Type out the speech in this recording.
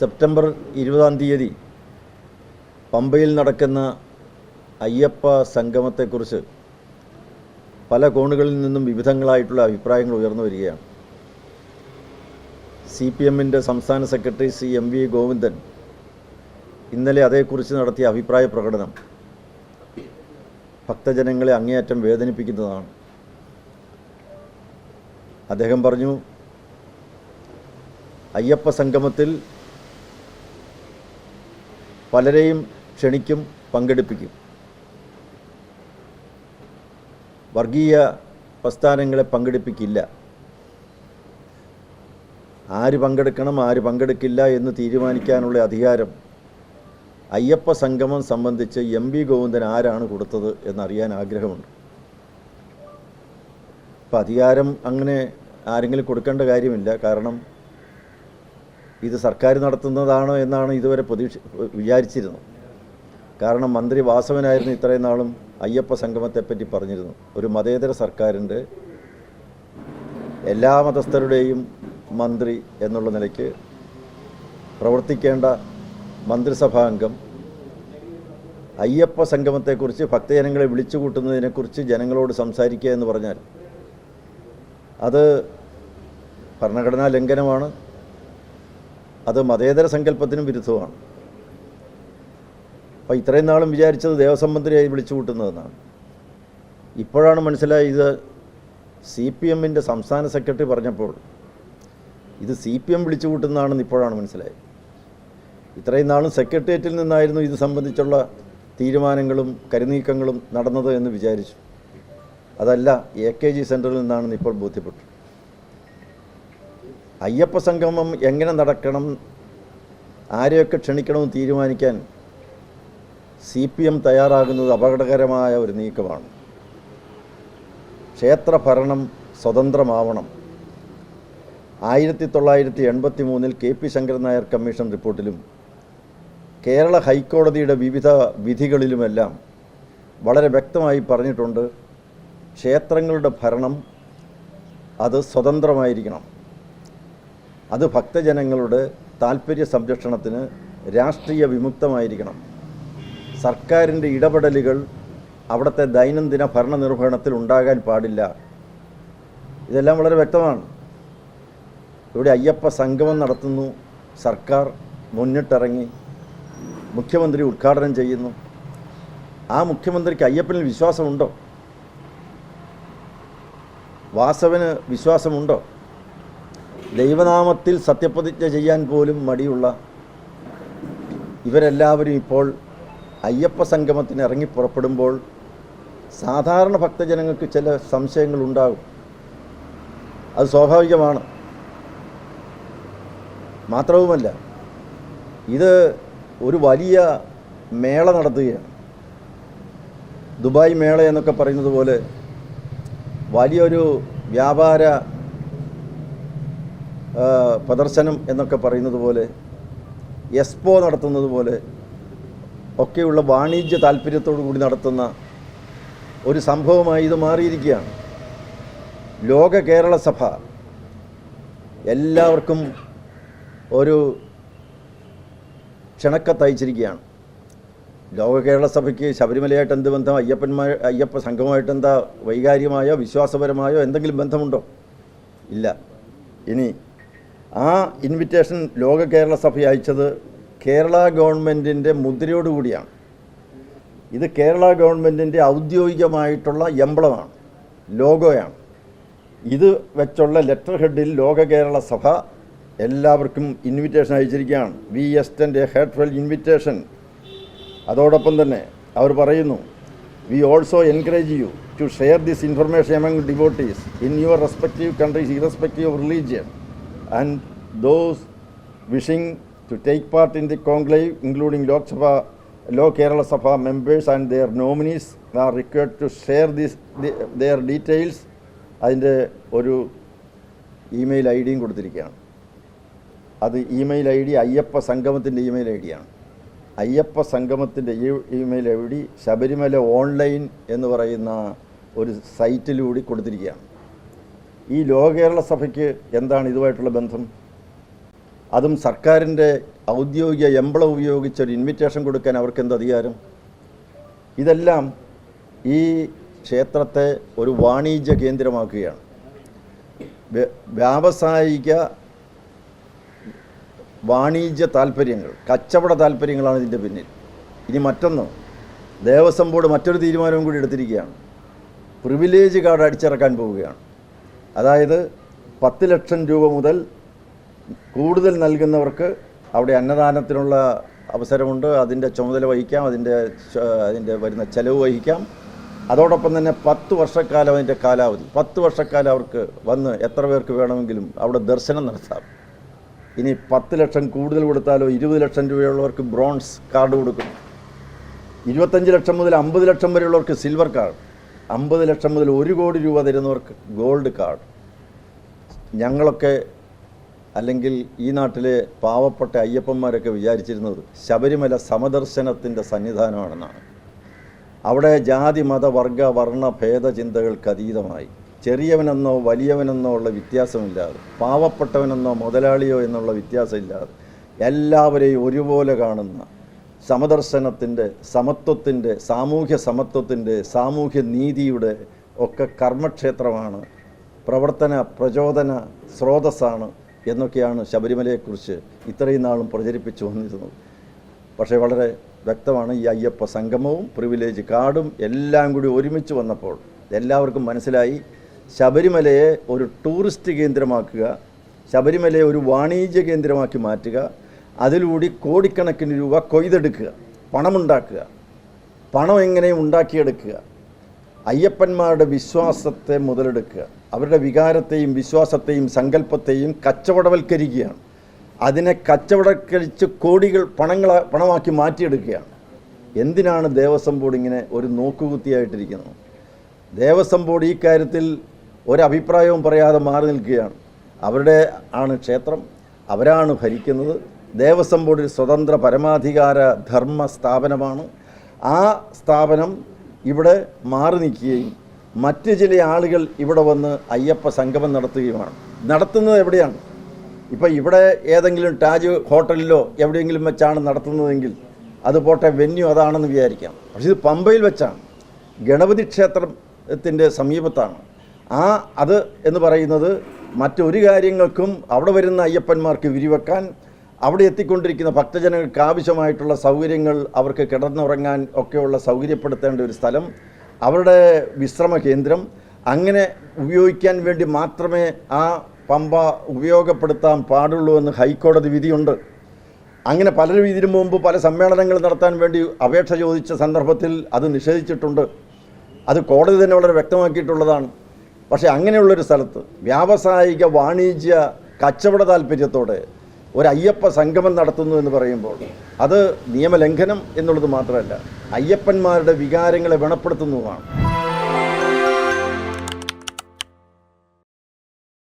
September ഇരുപതാം തീയതി പമ്പയിൽ നടക്കുന്ന അയ്യപ്പ സംഗമത്തെക്കുറിച്ച് പല കോണുകളിൽ നിന്നും വിവിധങ്ങളായിട്ടുള്ള അഭിപ്രായങ്ങൾ ഉയർന്നു വരികയാണ്. സി പി എമ്മിന്റെ സംസ്ഥാന secretary C M V Govindan ഇന്നലെ അതേക്കുറിച്ച് നടത്തിയ അഭിപ്രായ പ്രകടനം ഭക്തജനങ്ങളെ അങ്ങേയറ്റം വേദനിപ്പിക്കുന്നതാണ്. അദ്ദേഹം പറഞ്ഞു അയ്യപ്പ സംഗമത്തിൽ പലരെയും ക്ഷണിക്കും പങ്കെടുപ്പിക്കും. വർഗീയ പ്രസ്ഥാനങ്ങളെ പങ്കെടുപ്പിക്കില്ല. ആര് പങ്കെടുക്കണം ആര് പങ്കെടുക്കില്ല എന്ന് തീരുമാനിക്കാനുള്ള അധികാരം അയ്യപ്പ സംഗമം സംബന്ധിച്ച് എം വി ഗോവിന്ദൻ ആരാണ് കൊടുത്തത് എന്നറിയാൻ ആഗ്രഹമുണ്ട്. അപ്പം അധികാരം അങ്ങനെ ആരെങ്കിലും കൊടുക്കേണ്ട കാര്യമില്ല. കാരണം ഇത് സർക്കാർ നടത്തുന്നതാണോ എന്നാണ് ഇതുവരെ പ്രതീക്ഷ വിചാരിച്ചിരുന്നത്. കാരണം മന്ത്രി വാസവനായിരുന്നു ഇത്രയും നാളും അയ്യപ്പ സംഗമത്തെപ്പറ്റി പറഞ്ഞിരുന്നു. ഒരു മതേതര സർക്കാരിന്റെ എല്ലാ മതസ്ഥരുടെയും മന്ത്രി എന്നുള്ള നിലയ്ക്ക് പ്രവർത്തിക്കേണ്ട മന്ത്രിസഭാംഗം അയ്യപ്പ സംഗമത്തെക്കുറിച്ച് ഭക്തജനങ്ങളെ വിളിച്ചു കൂട്ടുന്നതിനെക്കുറിച്ച് ജനങ്ങളോട് സംസാരിക്കുക എന്ന് പറഞ്ഞാൽ അത് ഭരണഘടനാ ലംഘനമാണ്. അത് മതേതര സങ്കല്പത്തിനും വിരുദ്ധമാണ്. അപ്പോൾ ഇത്രയും നാളും വിചാരിച്ചത് ദേവസ്വം വിളിച്ചു കൂട്ടുന്നതെന്നാണ്. ഇപ്പോഴാണ് മനസ്സിലായത് സി പി എമ്മിന്റെ സംസ്ഥാന സെക്രട്ടറി പറഞ്ഞപ്പോൾ ഇത് സി പി എം വിളിച്ചു കൂട്ടുന്നതാണെന്ന് ഇപ്പോഴാണ് മനസ്സിലായത്. ഇത്രയും നാളും സെക്രട്ടേറിയറ്റിൽ നിന്നായിരുന്നു ഇത് സംബന്ധിച്ചുള്ള തീരുമാനങ്ങളും കരുനീക്കങ്ങളും നടന്നത് എന്ന് വിചാരിച്ചു. അതല്ല എ കെ ജി സെന്ററിൽ നിന്നാണെന്ന് ഇപ്പോൾ ബോധ്യപ്പെട്ടു. അയ്യപ്പ സംഗമം എങ്ങനെ നടക്കണം? ആരെയൊക്കെ ക്ഷണിക്കണമെന്ന് തീരുമാനിക്കാൻ സി പി എം തയ്യാറാകുന്നത് അപകടകരമായ ഒരു നീക്കമാണ്. ക്ഷേത്ര ഭരണം സ്വതന്ത്രമാവണം. ആയിരത്തി തൊള്ളായിരത്തി എൺപത്തി മൂന്നിൽ K P Sankaran Nair commission റിപ്പോർട്ടിലും Kerala ഹൈക്കോടതിയുടെ വിവിധ വിധികളിലുമെല്ലാം വളരെ വ്യക്തമായി പറഞ്ഞിട്ടുണ്ട് ക്ഷേത്രങ്ങളുടെ ഭരണം അത് സ്വതന്ത്രമായിരിക്കണം. അത് ഭക്തജനങ്ങളുടെ താല്പര്യ സംരക്ഷണത്തിന് രാഷ്ട്രീയ വിമുക്തമായിരിക്കണം. സർക്കാരിന്റെ ഇടപെടലുകൾ അവിടുത്തെ ദൈനംദിന ഭരണനിർവഹണത്തിൽ ഉണ്ടാകാൻ പാടില്ല. ഇതെല്ലാം വളരെ വ്യക്തമാണ്. ഇവിടെ അയ്യപ്പ സംഗമം നടത്തുന്നു. സർക്കാർ മുന്നിട്ടിറങ്ങി മുഖ്യമന്ത്രി ഉദ്ഘാടനം ചെയ്യുന്നു. ആ മുഖ്യമന്ത്രിക്ക് അയ്യപ്പനിൽ വിശ്വാസമുണ്ടോ? വാസവന് വിശ്വാസമുണ്ടോ? ദൈവനാമത്തിൽ സത്യപ്രതിജ്ഞ ചെയ്യാൻ പോലും മടിയുള്ള ഇവരെല്ലാവരും ഇപ്പോൾ അയ്യപ്പ സംഗമത്തിന് ഇറങ്ങി പുറപ്പെടുമ്പോൾ സാധാരണ ഭക്തജനങ്ങൾക്ക് ചില സംശയങ്ങൾ ഉണ്ടാകും. അത് സ്വാഭാവികമാണ്. മാത്രവുമല്ല ഇത് ഒരു വലിയ മേള നടത്തുകയാണ്. ദുബായ് മേള എന്നൊക്കെ പറയുന്നത് പോലെ വലിയൊരു വ്യാപാര പ്രദർശനം എന്നൊക്കെ പറയുന്നത് പോലെ എക്സ്പോ നടത്തുന്നത് പോലെ ഒക്കെയുള്ള വാണിജ്യ താല്പര്യത്തോടു കൂടി നടത്തുന്ന ഒരു സംഭവമായി ഇത് മാറിയിരിക്കുകയാണ്. ലോക കേരള സഭ എല്ലാവർക്കും ഒരു ക്ഷണക്കത്തയച്ചിരിക്കുകയാണ് ലോക കേരള സഭയ്ക്ക് ശബരിമലയായിട്ട് എന്ത് ബന്ധം അയ്യപ്പന്മാർ അയ്യപ്പ സംഘമായിട്ട് എന്താ വൈകാരികമായോ വിശ്വാസപരമായോ എന്തെങ്കിലും ബന്ധമുണ്ടോ? ഇല്ല. ഇനി ആ ഇൻവിറ്റേഷൻ ലോക കേരള സഭ അയച്ചത് കേരള ഗവൺമെന്റിന്റെ മുദ്രയോടുകൂടിയാണ്. ഇത് കേരള ഗവൺമെന്റിന്റെ ഔദ്യോഗികമായിട്ടുള്ള എംബ്ലമാണ് ലോഗോയാണ്. ഇത് വെച്ചുള്ള ലെറ്റർ ഹെഡിൽ ലോക കേരള സഭ എല്ലാവർക്കും ഇൻവിറ്റേഷൻ അയച്ചിരിക്കുകയാണ്. വി എസ്റ്റന്റെ ഹെഡ്ഫെൽ ഇൻവിറ്റേഷൻ അതോടൊപ്പം തന്നെ അവർ പറയുന്നു we also encourage you to share this information among devotees in your respective countries irrespective religion and those wishing to take part in the conclave including Lok Sabha Loka Kerala Sabha members and their nominees are required to share this their details അതിന്റെ ഒരു email I ഡിയും കൊടുത്തിരിക്കുകയാണ്. അത് email I D Ayyappa സംഗമത്തിന്റെ email I ഡിയാണ്. Ayyappa സംഗമത്തിന്റെ email I D Sabarimala online എന്ന് പറയുന്ന ഒരു സൈറ്റിലൂടെ കൊടുത്തിരിക്കുകയാണ്. ഈ ലോകകേരള സഭയ്ക്ക് എന്താണ് ഇതുമായിട്ടുള്ള ബന്ധം? അതും സർക്കാരിന്റെ ഔദ്യോഗിക എംബ്ലം ഉപയോഗിച്ച് ഒരു ഇൻവിറ്റേഷൻ കൊടുക്കാൻ അവർക്ക് എന്ത് അധികാരം? ഇതെല്ലാം ഈ ക്ഷേത്രത്തെ ഒരു വാണിജ്യ കേന്ദ്രമാക്കുകയാണ്. വ്യാവസായിക വാണിജ്യ താല്പര്യങ്ങൾ കച്ചവട താല്പര്യങ്ങളാണ് ഇതിന്റെ പിന്നിൽ. ഇനി മറ്റൊന്ന് ദേവസ്വം ബോർഡ് മറ്റൊരു തീരുമാനവും കൂടി എടുത്തിരിക്കുകയാണ്. പ്രിവിലേജ് കാർഡ് അടിച്ചിറക്കാൻ പോവുകയാണ്. അതായത് പത്ത് ലക്ഷം രൂപ മുതൽ കൂടുതൽ നൽകുന്നവർക്ക് അവിടെ അന്നദാനത്തിനുള്ള അവസരമുണ്ട്. അതിന്റെ ചുമതല വഹിക്കാം. അതിന്റെ അതിന്റെ വരുന്ന ചെലവ് വഹിക്കാം. അതോടൊപ്പം തന്നെ പത്ത് വർഷക്കാലം അതിന്റെ കാലാവധി. പത്ത് വർഷക്കാലം അവർക്ക് വന്ന് എത്ര പേർക്ക് വേണമെങ്കിലും അവിടെ ദർശനം നടത്താം. ഇനി പത്ത് ലക്ഷം കൂടുതൽ കൊടുത്താലോ ഇരുപത് ലക്ഷം രൂപയുള്ളവർക്ക് ബ്രോൺസ് കാർഡ് കൊടുക്കും ഇരുപത്തഞ്ച് ലക്ഷം മുതൽ അമ്പത് ലക്ഷം വരെയുള്ളവർക്ക് സിൽവർ കാർഡ്. അമ്പത് ലക്ഷം മുതൽ ഒരു കോടി രൂപ തരുന്നവർക്ക് ഗോൾഡ് കാർഡ്. ഞങ്ങളൊക്കെ അല്ലെങ്കിൽ ഈ നാട്ടിലെ പാവപ്പെട്ട അയ്യപ്പന്മാരൊക്കെ വിചാരിച്ചിരുന്നത് ശബരിമല സമദർശനത്തിന്റെ സന്നിധാനമാണെന്നാണ്. അവിടെ ജാതി മത വർഗ വർണ ഭേദ ചിന്തകൾക്ക് അതീതമായി. ചെറിയവനെന്നോ വലിയവനെന്നോ ഉള്ള വ്യത്യാസമില്ലാതെ പാവപ്പെട്ടവനെന്നോ മുതലാളിയോ എന്നുള്ള വ്യത്യാസമില്ലാതെ എല്ലാവരെയും ഒരുപോലെ കാണുന്ന സമദർശനത്തിന്റെ സമത്വത്തിന്റെ സാമൂഹ്യ സമത്വത്തിന്റെ സാമൂഹ്യ നീതിയുടെ ഒക്കെ കർമ്മക്ഷേത്രമാണ് പ്രവർത്തന പ്രചോദന സ്രോതസ്സാണ് എന്നൊക്കെയാണ് ശബരിമലയെക്കുറിച്ച് ഇത്രയും നാളും പ്രചരിപ്പിച്ചു വന്നിരുന്നത്. പക്ഷേ വളരെ വ്യക്തമാണ് ഈ അയ്യപ്പ സംഗമവും പ്രിവിലേജ് കാർഡും എല്ലാം കൂടി ഒരുമിച്ച് വന്നപ്പോൾ എല്ലാവർക്കും മനസ്സിലായി ശബരിമലയെ ഒരു ടൂറിസ്റ്റ് കേന്ദ്രമാക്കുക ശബരിമലയെ ഒരു വാണിജ്യ കേന്ദ്രമാക്കി മാറ്റുക അതിലൂടെ കോടിക്കണക്കിന് രൂപ കൊയ്തെടുക്കുക പണമുണ്ടാക്കുക. പണം എങ്ങനെ ഉണ്ടാക്കിയെടുക്കുക. അയ്യപ്പന്മാരുടെ വിശ്വാസത്തെ മുതലെടുക്കുക. അവരുടെ വികാരത്തെയും വിശ്വാസത്തെയും സങ്കല്പത്തെയും കച്ചവടവൽക്കരിക്കുകയാണ്. അതിനെ കച്ചവടക്കരിച്ച് കോടികൾ പണങ്ങൾ പണമാക്കി മാറ്റിയെടുക്കുകയാണ്. എന്തിനാണ് ദേവസ്വം ബോർഡ് ഇങ്ങനെ ഒരു നോക്കുകുത്തിയായിട്ടിരിക്കുന്നത്? ദേവസ്വം ബോർഡ് ഈ കാര്യത്തിൽ ഒരഭിപ്രായവും പറയാതെ മാറി നിൽക്കുകയാണ്. അവരുടെ ആണ് ക്ഷേത്രം അവരാണ് ഭരിക്കുന്നത് ദേവസ്വം ബോർഡ് ഒരു സ്വതന്ത്ര പരമാധികാര ധർമ്മ സ്ഥാപനമാണ്. ആ സ്ഥാപനം ഇവിടെ മാറി നിൽക്കുകയും മറ്റ് ചില ആളുകൾ ഇവിടെ വന്ന് അയ്യപ്പ സംഗമം നടത്തുകയുമാണ്. നടത്തുന്നത് എവിടെയാണ്? ഇപ്പം ഇവിടെ ഏതെങ്കിലും ടാജ് ഹോട്ടലിലോ എവിടെയെങ്കിലും വെച്ചാണ് നടത്തുന്നതെങ്കിൽ അത് പോട്ടെ വെന്യൂ അതാണെന്ന് വിചാരിക്കാം. പക്ഷേ ഇത് പമ്പയിൽ വെച്ചാണ്. ഗണപതി ക്ഷേത്രത്തിന്റെ സമീപത്താണ്. ആ അത് എന്ന് പറയുന്നത് മറ്റൊരു കാര്യങ്ങൾക്കും അവിടെ വരുന്ന അയ്യപ്പന്മാർക്ക് വിരിവെക്കാൻ അവിടെ എത്തിക്കൊണ്ടിരിക്കുന്ന ഭക്തജനങ്ങൾക്ക് ആവശ്യമായിട്ടുള്ള സൗകര്യങ്ങൾ അവർക്ക് കിടന്നുറങ്ങാൻ ഒക്കെയുള്ള സൗകര്യപ്പെടുത്തേണ്ട ഒരു സ്ഥലം അവരുടെ വിശ്രമ കേന്ദ്രം. അങ്ങനെ ഉപയോഗിക്കാൻ വേണ്ടി മാത്രമേ ആ പമ്പ ഉപയോഗപ്പെടുത്താൻ പാടുള്ളൂ എന്ന് ഹൈക്കോടതി വിധിയുണ്ട്. അങ്ങനെ പലരും ഇതിനു മുമ്പ് പല സമ്മേളനങ്ങൾ നടത്താൻ വേണ്ടി അപേക്ഷ ചോദിച്ച സന്ദർഭത്തിൽ അത് നിഷേധിച്ചിട്ടുണ്ട്. അത് കോടതി തന്നെ വളരെ വ്യക്തമാക്കിയിട്ടുള്ളതാണ്. പക്ഷേ അങ്ങനെയുള്ളൊരു സ്ഥലത്ത് വ്യാവസായിക വാണിജ്യ കച്ചവട താല്പര്യത്തോടെ ഒരു അയ്യപ്പ സംഗമം നടത്തുന്നു എന്ന് പറയുമ്പോൾ അത് നിയമലംഘനം എന്നുള്ളത് മാത്രമല്ല അയ്യപ്പന്മാരുടെ വികാരങ്ങളെ വ്രണപ്പെടുത്തുന്നതുമാണ്.